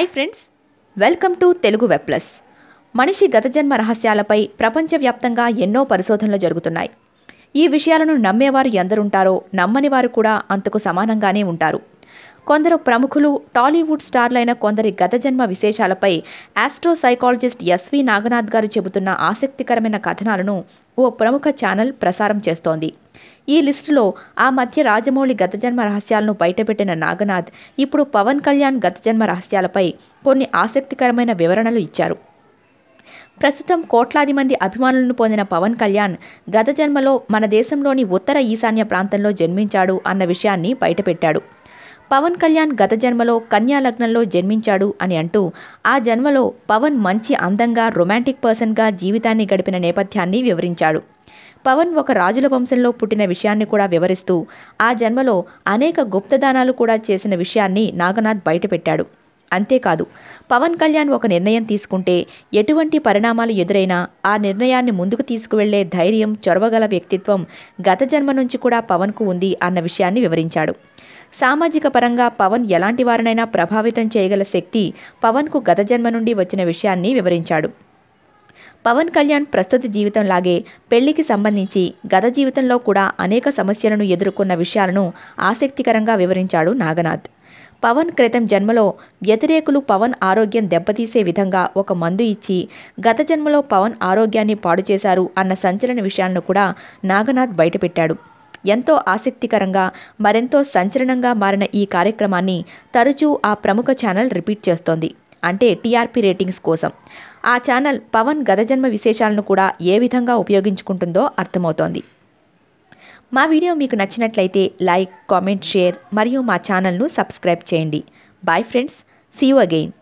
Hi friends welcome to Telugu web plus. మనిషి గత జన్మ రహస్యాలపై ప్రపంచవ్యాప్తంగా ఎన్నో పరిశోధనలు జరుగుతున్నాయి. ఈ విషయాలను నమ్మేవారు ఎందరుంటారో నమ్మని వారు కూడా అంతకు సమానంగానే ఉంటారు. కొందరు ప్రముఖులు టాలీవుడ్ స్టార్లైన కొందరి గత జన్మ విశేషాలపై astro psychologist SV Naganath garu చెబుతున్న ఆసక్తికరమైన కథనాలను ఓ ప్రముఖ ఛానల్ ప్రసారం చేస్తోంది. ఈ లిస్టులో ఆ మధ్య రాజమౌళి గత జన్మ రహస్యాలను బయటపెట్టిన నాగనాథ్ ఇప్పుడు పవన్ కళ్యాణ్ గత జన్మ రహస్యాలపై కొన్ని ఆసక్తికరమైన వివరణలు ఇచ్చారు. ప్రస్తుతం కోట్లాది మంది అభిమానులను పొందిన పవన్ కళ్యాణ్ గత జన్మలో మన దేశంలోని ఉత్తర ఈశాన్య ప్రాంతంలో జన్మించాడు అన్న విషయాన్ని బయటపెట్టాడు. పవన్ కళ్యాణ్ గత జన్మలో కన్యా లగ్నంలో జన్మించాడు అని అంటూ ఆ జన్మలో పవన్ మంచి అందంగా రొమాంటిక్ పర్సన్గా జీవితాన్ని గడిపిన నేపథ్యాన్ని వివరించాడు. పవన్ ఒక రాజుల వంశంలో పుట్టిన విషయాన్ని కూడా వివరిస్తూ ఆ జన్మలో అనేక గుప్తదానాలు కూడా చేసిన విషయాన్ని నాగనాథ్ బయటపెట్టాడు. అంతేకాదు పవన్ కళ్యాణ్ ఒక నిర్ణయం తీసుకుంటే ఎటువంటి పరిణామాలు ఎదురైనా ఆ నిర్ణయాన్ని ముందుకు తీసుకువెళ్ళే ధైర్యం చొరవగల వ్యక్తిత్వం గత జన్మ నుంచి కూడా పవన్కు ఉంది అన్న విషయాన్ని వివరించాడు. సామాజిక పరంగా పవన్ ఎలాంటి వారినైనా ప్రభావితం చేయగల శక్తి పవన్కు గత జన్మ నుండి వచ్చిన విషయాన్ని వివరించాడు. పవన్ కళ్యాణ్ ప్రస్తుత జీవితంలాగే పెళ్ళికి సంబంధించి గత జీవితంలో కూడా అనేక సమస్యలను ఎదుర్కొన్న విషయాలను ఆసక్తికరంగా వివరించాడు నాగనాథ్. పవన్ క్రితం జన్మలో వ్యతిరేకులు పవన్ ఆరోగ్యం దెబ్బతీసే విధంగా ఒక మందు ఇచ్చి గత జన్మలో పవన్ ఆరోగ్యాన్ని పాడు చేశారు అన్న సంచలన విషయాలను కూడా నాగనాథ్ బయటపెట్టాడు. ఎంతో ఆసక్తికరంగా మరెంతో సంచలనంగా మారిన ఈ కార్యక్రమాన్ని తరచూ ఆ ప్రముఖ ఛానల్ రిపీట్ చేస్తోంది. అంటే టీఆర్పీ రేటింగ్స్ కోసం. ఆ ఛానల్ పవన్ గత జన్మ విశేషాలను కూడా ఏ విధంగా ఉపయోగించుకుంటుందో అర్థమవుతోంది. మా వీడియో మీకు నచ్చినట్లయితే లైక్ కామెంట్ షేర్ మరియు మా ఛానల్ను సబ్స్క్రైబ్ చేయండి. Bye friends see you again